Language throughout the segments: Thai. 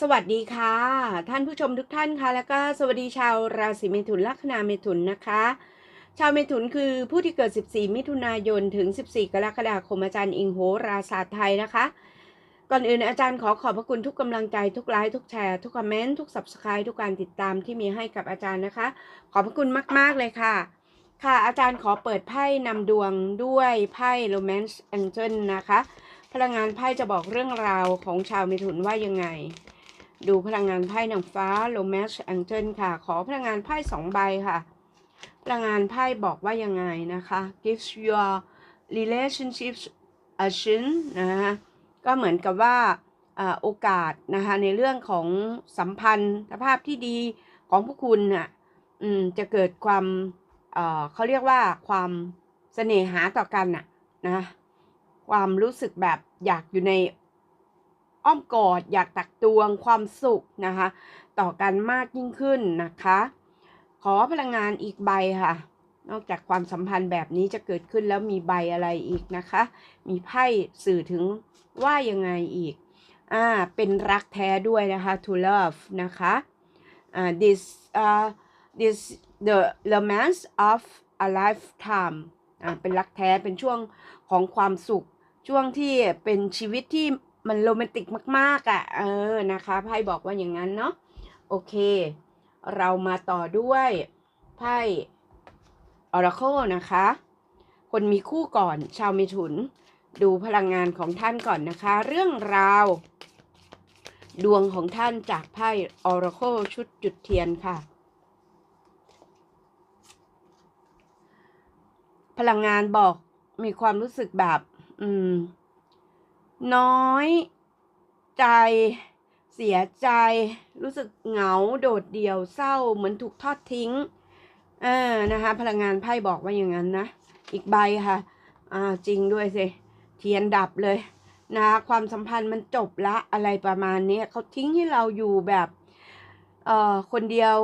สวัสดีค่ะ ท่านผู้ชมทุกท่านค่ะ แล้วก็สวัสดีชาวราศีเมถุนลัคนาเมถุนนะคะ ชาวเมถุนคือผู้ที่เกิด 14 มิถุนายนถึง 14 กรกฎาคมอาจารย์อิงโหราศาสตร์ไทยนะคะ ก่อนอื่นอาจารย์ขอขอบพระคุณทุกกำลังใจทุกไลค์ทุกแชร์ ทุกคอมเมนต์ทุก subscribe ทุกการติดตามที่มีให้กับอาจารย์นะคะ ขอบพระคุณมาก ๆ เลยค่ะ ค่ะอาจารย์ขอเปิดไพ่นำดวงด้วยไพ่ Romance Angel นะคะ พลังงานไพ่จะบอกเรื่องราวของชาวเมถุนว่ายังไง ดูพลังงานไพ่นางฟ้า Romance Angel ค่ะ ขอพลังงานไพ่สองใบค่ะ พลังงานไพ่บอกว่ายังไงนะคะ gives your relationship a chance นะคะก็เหมือนกับว่าโอกาสนะคะในเรื่องของสัมพันธ์ภาพที่ดีของพวกคุณน่ะจะเกิดความเอ่อเขาเรียกว่าความเสน่หาต่อกันน่ะนะความรู้สึกแบบอยากอยู่ใน อ้อมกอด อยากตักตวงความสุขนะคะ ต่อกันมากยิ่งขึ้นนะคะ ขอพลังงานอีกใบค่ะ นอกจากความสัมพันธ์แบบนี้จะเกิดขึ้นแล้วมีใบอะไรอีกนะคะ มีไพ่สื่อถึงว่ายังไงอีกอ่าเป็นรักแท้ด้วยนะคะ to love นะคะอ่า this uh this the romance of a lifetime อ่าเป็นรักแท้เป็นช่วงของความสุขช่วงที่เป็นชีวิตที่ มันโรแมนติกมากๆอะ เออนะคะไพ่บอกว่าอย่างนั้นเนาะโอเค เรามาต่อด้วยไพ่ Oracle นะคะ คนมีคู่ก่อนชาวเมถุน ดูพลังงานของท่านก่อนนะคะ เรื่องราว ดวงของท่านจากไพ่ Oracle ชุดจุดเทียนค่ะ พลังงานบอกมีความรู้สึกแบบ อืม น้อยใจ เสียใจ รู้สึกเหงาโดดเดี่ยวเศร้าเหมือนถูกทอดทิ้งอ่านะคะ พลังงานไพ่บอกว่าอย่างนั้นนะ อีกใบค่ะ อ่าจริงด้วยสิ เทียนดับเลยนะความสัมพันธ์มันจบละอะไรประมาณนี้เขาทิ้งให้เราอยู่แบบเอ่อคนเดียว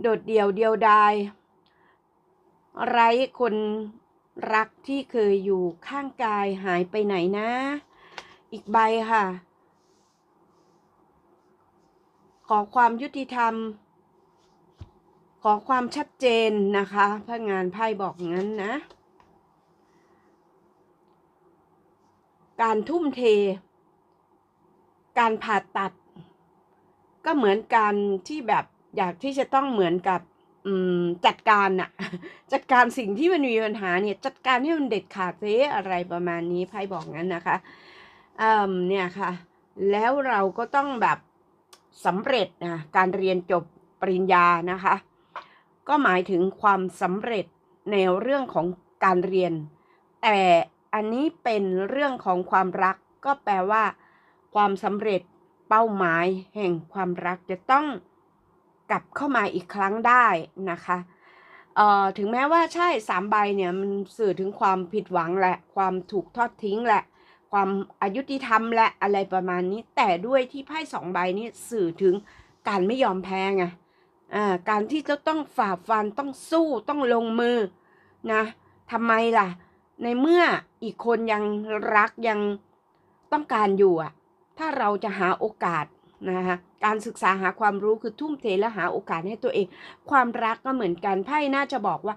โดดเดี่ยวเดียวดาย ไร้คนรักที่เคยอยู่ข้างกายหายไปไหนนะ อีกใบค่ะ ขอความยุติธรรม ขอความชัดเจนนะคะพนักงานไพ่บอกงั้นนะ การทุ่มเท การผ่าตัด ก็เหมือนการที่แบบอยากที่จะต้องเหมือนกับจัดการน่ะ จัดการสิ่งที่มันมีปัญหาเนี่ย จัดการให้มันเด็ดขาดเซอะไรประมาณนี้ไพ่บอกงั้นนะคะ เอืมเนี่ยค่ะ แล้วเราก็ต้องแบบสำเร็จนะการเรียนจบปริญญานะคะ ก็หมายถึงความสำเร็จในเรื่องของการเรียน แต่อันนี้เป็นเรื่องของความรักก็แปลว่า ความสำเร็จเป้าหมายแห่งความรักจะต้องกลับเข้ามาอีกครั้งได้นะคะเอ่อถึงแม้ว่าใช่สามใบเนี่ยมันสื่อถึงความผิดหวังแหละ ความถูกทอดทิ้งแหละ ความอายุติธรรมและอะไรประมาณนี้ แต่ด้วยที่ไพ่สองใบนี้สื่อถึงการไม่ยอมแพ้ไงการที่จะต้องฝ่าฟันต้องสู้ต้องลงมือนะทำไมล่ะ ในเมื่ออีกคนยังรักยังต้องการอยู่อะ ถ้าเราจะหาโอกาสนะคะการศึกษาหาความรู้คือทุ่มเทและหาโอกาสให้ตัวเอง ความรักก็เหมือนกันไพ่น่าจะบอกว่า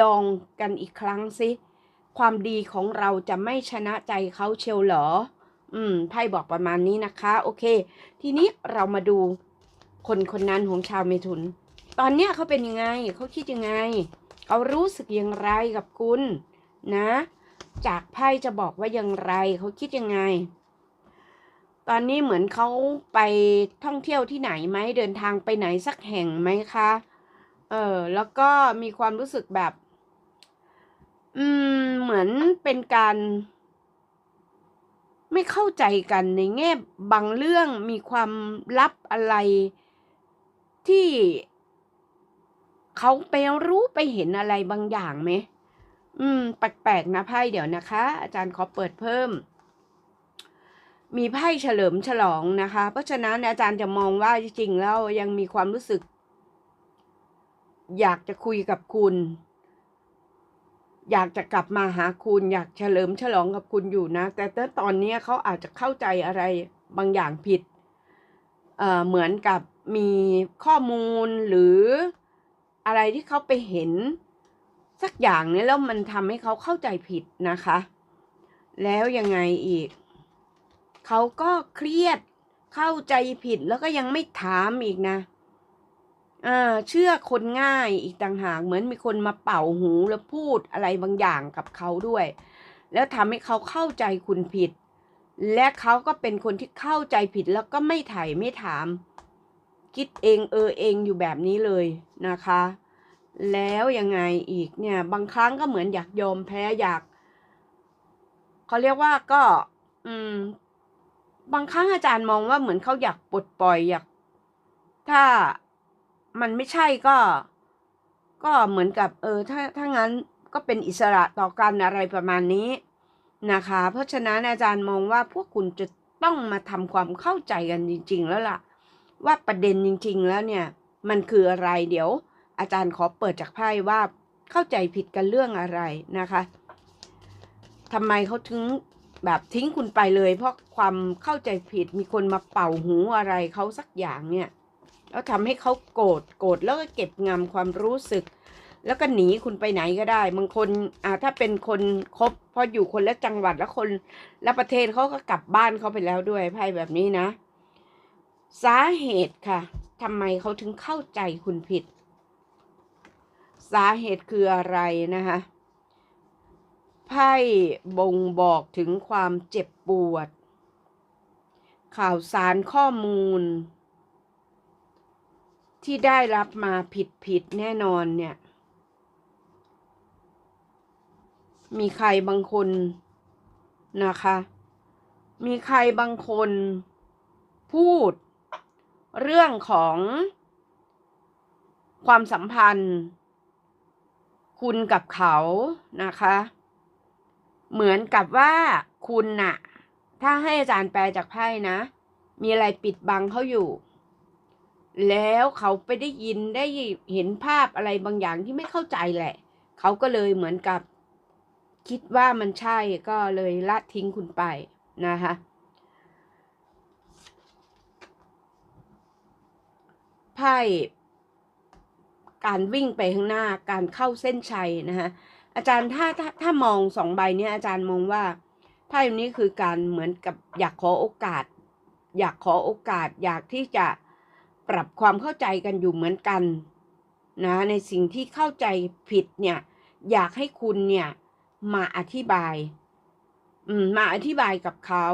ลองกันอีกครั้งสิ ความดีของเราจะไม่ชนะใจเขาเชียวเหรอ อืม ไพ่บอกประมาณนี้นะคะ โอเค ทีนี้เรามาดูคนคนนั้นของชาวเมถุน ตอนเนี้ยเขาเป็นยังไง เขาคิดยังไง เขารู้สึกอย่างไรกับคุณ นะ จากไพ่จะบอกว่าอย่างไร เขาคิดยังไง ตอนนี้เหมือนเขาไปท่องเที่ยวที่ไหนไหม เดินทางไปไหนสักแห่งไหมคะ เออ แล้วก็มีความรู้สึกแบบ อืม เหมือนเป็นการไม่เข้าใจกันในแง่บางเรื่องมีความลับอะไรที่เขาไปรู้ไปเห็นอะไรบางอย่างไหม อืม แปลกๆนะไพ่เดี๋ยวนะคะ อาจารย์ขอเปิดเพิ่ม มีไพ่เฉลิมฉลองนะคะ เพราะฉะนั้นอาจารย์จะมองว่าจริงๆแล้วยังมีความรู้สึก อยากจะคุยกับคุณ อยากจะกลับมาหาคุณอยากเฉลิมฉลองกับคุณอยู่นะ แต่ตอนนี้เขาอาจจะเข้าใจอะไรบางอย่างผิดเเหมือนกับมีข้อมูลหรืออะไรที่เขาไปเห็น สักอย่างนี่แล้วมันทำให้เขาเข้าใจผิดนะคะ แล้วยังไงอีก เขาก็เครียดเข้าใจผิดแล้วก็ยังไม่ถามอีกนะ อ่าเชื่อคนง่ายอีกต่างหากเหมือนมีคนมาเป่าหูแล้วพูดอะไรบางอย่างกับเขาด้วย แล้วทำให้เขาเข้าใจคุณผิด และเขาก็เป็นคนที่เข้าใจผิดแล้วก็ไม่ไถ่ไม่ถาม คิดเองเออเองอยู่แบบนี้เลยนะคะ แล้วยังไงอีกเนี่ยบางครั้งก็เหมือนอยากยอมแพ้อยากเขาเรียกว่าก็ อืม บางครั้งอาจารย์มองว่าเหมือนเขาอยากปลดปล่อยอยาก ถ้า มันไม่ใช่ก็ ก็เหมือนกับ เออ ถ้าถ้างั้นก็เป็นอิสระต่อกันอะไรประมาณนี้นะคะ เพราะฉะนั้นอาจารย์มองว่าพวกคุณจะต้องมาทำความเข้าใจกันจริง ๆ แล้วล่ะ ว่าประเด็นจริง ๆ แล้วเนี่ย มันคืออะไรเดี๋ยว อาจารย์ขอเปิดจากไพ่ว่าเข้าใจผิดกันเรื่องอะไรนะคะทำไมเขาถึงแบบทิ้งคุณไปเลย เพราะความเข้าใจผิดมีคนมาเป่าหูอะไรเขาสักอย่างเนี่ย แล้วทำให้เขาโกรธโกรธแล้วก็เก็บงำความรู้สึก แล้วก็หนีคุณไปไหนก็ได้บางคนอ่าถ้าเป็นคนคบพราะอยู่คนละจังหวัดแล้วคนและประเทศเขาก็กลับบ้านเขาไปแล้วด้วยไพ่แบบนี้นะ สาเหตุค่ะทำไมเขาถึงเข้าใจคุณผิด สาเหตุคืออะไรนะคะไพ่บ่งบอกถึงความเจ็บปวด ข่าวสารข้อมูล ที่ได้รับมาผิดผิดแน่นอนเนี่ย มีใครบางคนนะคะ มีใครบางคนพูดเรื่องของความสัมพันธ์ คุณกับเขานะคะ เหมือนกับว่าคุณน่ะ ถ้าให้อาจารย์แปลจากไพ่นะ มีอะไรปิดบังเขาอยู่ แล้วเขาไปได้ยินได้เห็นภาพอะไรบางอย่างที่ไม่เข้าใจแหละ เขาก็เลยเหมือนกับ คิดว่ามันใช่ก็เลยละทิ้งคุณไปนะคะไพ่การวิ่งไปข้างหน้าการเข้าเส้นชัยนะคะอาจารย์ถ้าถ้าถ้ามองสองใบเนี้ยอาจารย์มองว่าไพ่นี้คือการเหมือนกับอยากขอโอกาส อยากขอโอกาส อยากที่จะ ปรับความเข้าใจกันอยู่เหมือนกันนะในสิ่งที่เข้าใจผิดเนี่ย อยากให้คุณเนี่ยมาอธิบายมาอธิบายกับเขา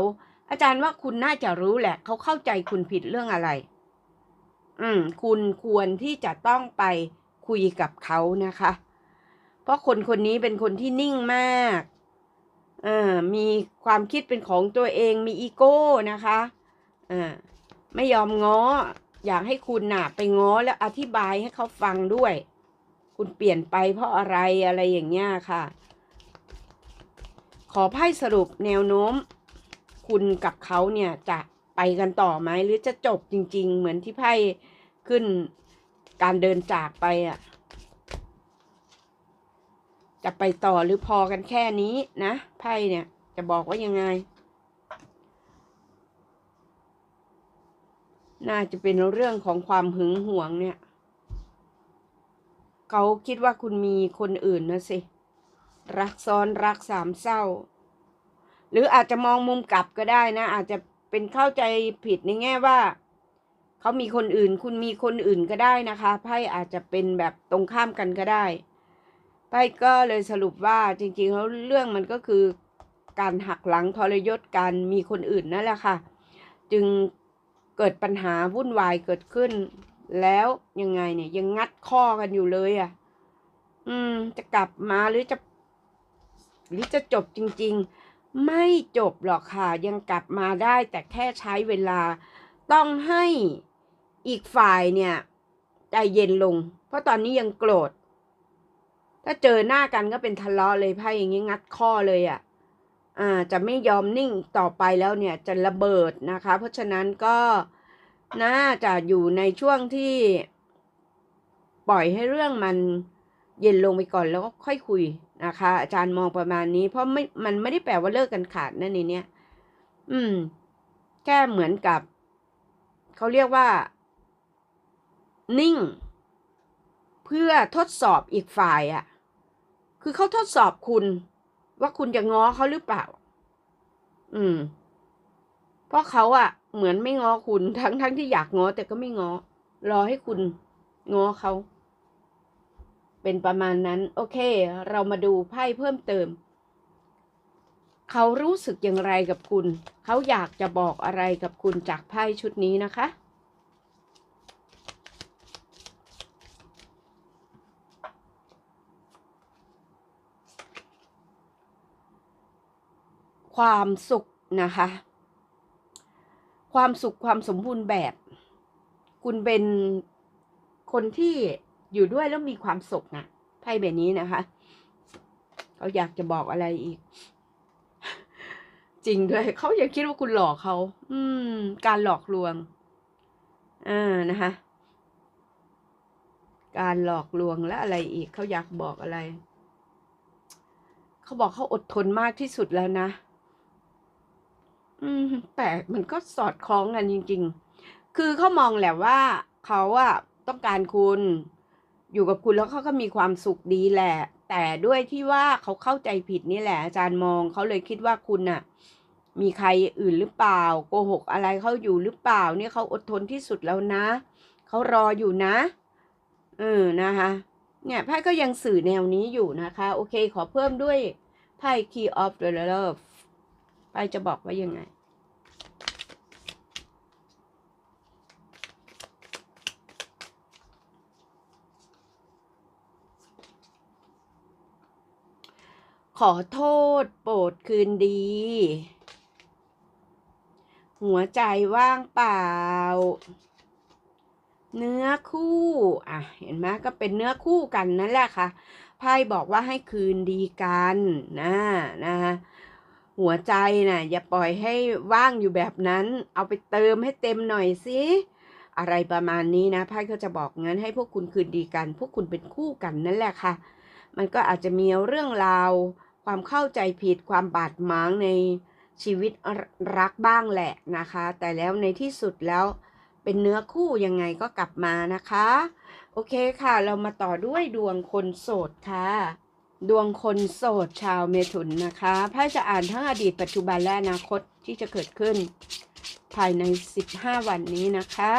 อาจารย์ว่าคุณน่าจะรู้แหละ เขาเข้าใจคุณผิดเรื่องอะไร อืม คุณควรที่จะต้องไปคุยกับเขานะคะ เพราะคนคนนี้เป็นคนที่นิ่งมากอ่ามีความคิดเป็นของตัวเองมีอีโก้นะคะอ่าไม่ยอมง้อ อยากให้คุณน่ะ ไปง้อแล้วอธิบายให้เขาฟังด้วย คุณเปลี่ยนไปเพราะอะไรอะไรอย่างเงี้ยค่ะ ขอไพ่สรุปแนวโน้ม คุณกับเขาเนี่ยจะไปกันต่อไหมหรือจะจบจริง ๆ เหมือนที่ไพ่ขึ้นการเดินจากไปอะ จะไปต่อหรือพอกันแค่นี้นะไพ่เนี่ยจะบอกว่ายังไง น่าจะเป็นเรื่องของความหึงหวงเนี่ย เขาคิดว่าคุณมีคนอื่นนะสิ รักซ้อนรักสามเศร้า หรืออาจจะมองมุมกลับก็ได้นะ อาจจะเป็นเข้าใจผิดในแง่ว่า เขามีคนอื่น คุณมีคนอื่นก็ได้นะคะไพ่อาจจะเป็นแบบตรงข้ามกันก็ได้ไพ่ก็เลยสรุปว่าจริงๆแล้วเรื่องมันก็คือการหักหลังทรยศการมีคนอื่นนั่นแหละค่ะ จึง เกิดปัญหาวุ่นวายเกิดขึ้น แล้วยังไงเนี่ย ยังงัดข้อกันอยู่เลยอะ่ะ อืม จะกลับมาหรือจะ หรือจะจบจริง ๆ ไม่จบหรอกค่ะ ยังกลับมาได้แต่แค่ใช้เวลาต้องให้อีกฝ่ายเนี่ยใจเย็นลง เพราะตอนนี้ยังโกรธ ถ้าเจอหน้ากันก็เป็นทะเลาะเลยไพ่อย่างนี้งัดข้อเลยอะ่ะ จะไม่ยอมนิ่งต่อไปแล้วเนี่ยจะระเบิดนะคะ เพราะฉะนั้นก็น่าจะอยู่ในช่วงที่ปล่อยให้เรื่องมันเย็นลงไปก่อนแล้วก็ค่อยคุยนะคะ อาจารย์มองประมาณนี้ เพราะไม่ มันไม่ได้แปลว่าเลิกกันขาดนั่นในเนี้ยอืม แค่เหมือนกับ เขาเรียกว่า นิ่ง เพื่อทดสอบอีกฝ่ายอะ่ะ คือเขาทดสอบคุณ ว่าคุณจะง้อเขาหรือเปล่า อืม เพราะเขาอะเหมือนไม่ง้อคุณทั้งทั้งที่อยากง้อแต่ก็ไม่ง้อ รอให้คุณง้อเขา เป็นประมาณนั้น โอเค เรามาดูไพ่เพิ่มเติม เขารู้สึกอย่างไรกับคุณ เขาอยากจะบอกอะไรกับคุณจากไพ่ชุดนี้นะคะ ความสุขนะคะ ความสุขความสมบูรณ์แบบ คุณเป็นคนที่อยู่ด้วยแล้วมีความสุขนะไพ่แบบนี้นะคะเขาอยากจะบอกอะไรอีก จริงด้วยเขายังคิดว่าคุณหลอกเขาอืม การหลอกลวงอ่านะคะ การหลอกลวงและอะไรอีกเขาอยากบอกอะไร เขาบอกเขาอดทนมากที่สุดแล้วนะ อืมแปลกมันก็สอดคล้องกันจริง ๆ คือเขามองแหละว่าเขาอะต้องการคุณอยู่กับคุณแล้วเขาก็มีความสุขดีแหละ แต่ด้วยที่ว่าเขาเข้าใจผิดนี่แหละ อาจารย์มองเขาเลยคิดว่าคุณน่ะ มีใครอื่นหรือเปล่า โกหกอะไรเขาอยู่หรือเปล่า เนี่ยเขาอดทนที่สุดแล้วนะเขารออยู่นะเออนะคะ เนี่ยไพ่ก็ยังสื่อแนวนี้อยู่นะคะ โอเค ขอเพิ่มด้วยไพ่ Key of the Love ไพ่จะบอกว่ายังไง ขอโทษโปรดคืนดี หัวใจว่างเปล่า เนื้อคู่ อะ เห็นไหมก็เป็นเนื้อคู่กันนั่นแหละค่ะไพ่บอกว่าให้คืนดีกันนะนะคะ หัวใจน่ะ อย่าปล่อยให้ว่างอยู่แบบนั้น เอาไปเติมให้เต็มหน่อยสิอะไรประมาณนี้นะไพ่ก็จะบอกงั้นให้พวกคุณคืนดีกัน พวกคุณเป็นคู่กันนั่นแหละค่ะ มันก็อาจจะมีเรื่องราว ความเข้าใจผิดความบาดหมางในชีวิตรักบ้างแหละนะคะ แต่แล้วในที่สุดแล้วเป็นเนื้อคู่ยังไงก็กลับมานะคะ โอเคค่ะ เรามาต่อด้วยดวงคนโสดค่ะ ดวงคนโสดชาวเมถุนนะคะไพ่จะอ่านทั้งอดีตปัจจุบันและอนาคตที่จะเกิดขึ้น ภายใน 15 วันนี้นะคะ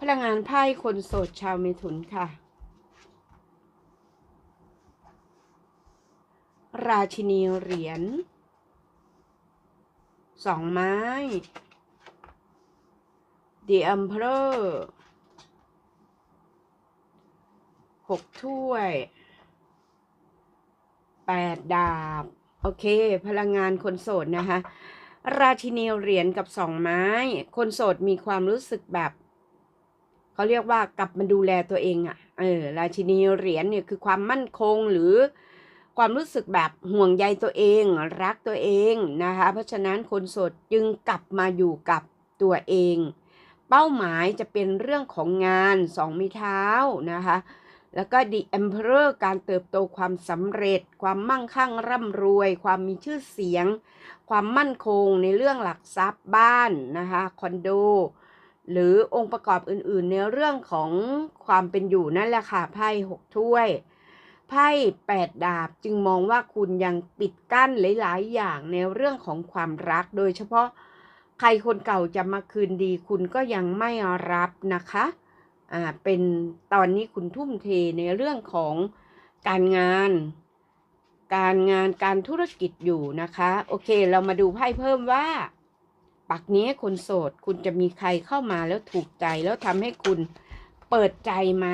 พลังงานไพ่คนโสดชาวเมถุนค่ะ ราชินีเหรียญสองไม้ The Emperor หกถ้วยแปดดาบ โอเค พลังงานคนโสดนะคะ ราชินีเหรียญกับสองไม้ คนโสดมีความรู้สึกแบบเขาเรียกว่ากลับมาดูแลตัวเองอะ่ะ เออ ราชินีเหรียญเนี่ยคือความมั่นคงหรือความรู้สึกแบบห่วงใยตัวเอง รักตัวเองนะคะ เพราะฉะนั้นคนโสดจึงกลับมาอยู่กับตัวเอง เป้าหมายจะเป็นเรื่องของงานสองมีเท้านะคะ แล้วก็ The Emperor การเติบโตความสำเร็จ ความมั่งคั่งร่ำรวย ความมีชื่อเสียง ความมั่นคงในเรื่องหลักทรัพย์บ้านนะคะคอนโด หรือองค์ประกอบอื่นๆ ในเรื่องของความเป็นอยู่นั่นแหละค่ะไพ่หกถ้วยไพ่แปดดาบจึงมองว่าคุณยังปิดกั้นหลาย ๆ อย่างในเรื่องของความรัก โดยเฉพาะใครคนเก่าจะมาคืนดีคุณก็ยังไม่รับนะคะ เป็นตอนนี้คุณทุ่มเทในเรื่องของการงาน การงานการธุรกิจอยู่นะคะ โอเค เรามาดูไพ่เพิ่มว่า ปักนี้คนโสด คุณจะมีใครเข้ามาแล้วถูกใจแล้วทำให้คุณเปิดใจไหม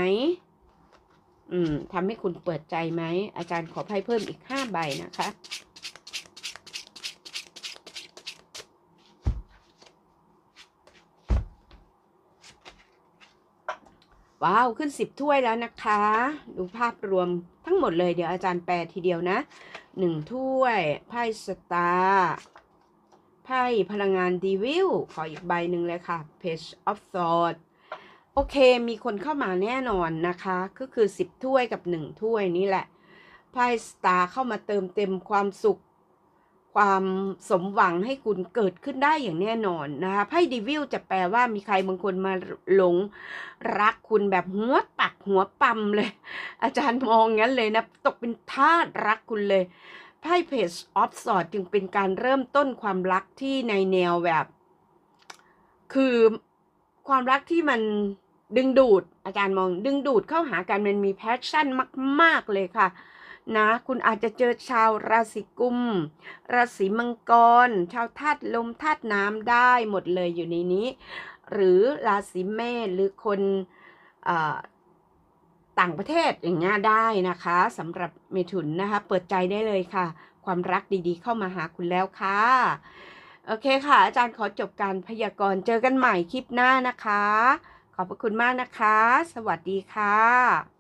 อืมทำให้คุณเปิดใจไหมอาจารย์ขอไพ่เพิ่มอีกห้าใบนะคะ ว้าวขึ้นสิบถ้วยแล้วนะคะ ดูภาพรวมทั้งหมดเลยเดี๋ยวอาจารย์แปลทีเดียวนะหนึ่งถ้วย ไพ่สตาร์ไพ่พลังงานดีวิลขออีกใบหนึ่งเลยค่ะ Page of Swords โอเค มีคนเข้ามาแน่นอนนะคะ ก็คือสิบถ้วยกับหนึ่งถ้วยนี่แหละ ไพ่สตาร์เข้ามาเติมเต็มความสุข ความสมหวังให้คุณเกิดขึ้นได้อย่างแน่นอนนะคะไพ่ดีวิลจะแปลว่ามีใครบางคนมาหลงรักคุณแบบหัวปักหัวปั๊มเลย อาจารย์มองงั้นเลยนะ ตกเป็นทาสรักคุณเลยไพ่เพจออฟสอดจึงเป็นการเริ่มต้นความรักที่ในแนวแบบ คือความรักที่มันดึงดูด อาจารย์มองดึงดูดเข้าหากันมันมีแพชชั่นมาก ๆเลยค่ะ นะ คุณอาจจะเจอชาวราศีกุม ราศีมังกร ชาวธาตุลมธาตุน้ำได้หมดเลยอยู่ในนี้ หรือราศีเมษหรือคนอต่างประเทศอย่างเงี้ยได้นะคะสำหรับเมถุนนะคะ เปิดใจได้เลยค่ะ ความรักดีๆ เข้ามาหาคุณแล้วค่ะโอเคค่ะ อาจารย์ขอจบการพยากรณ์เจอกันใหม่คลิปหน้านะคะ ขอบพระคุณมากนะคะ สวัสดีค่ะ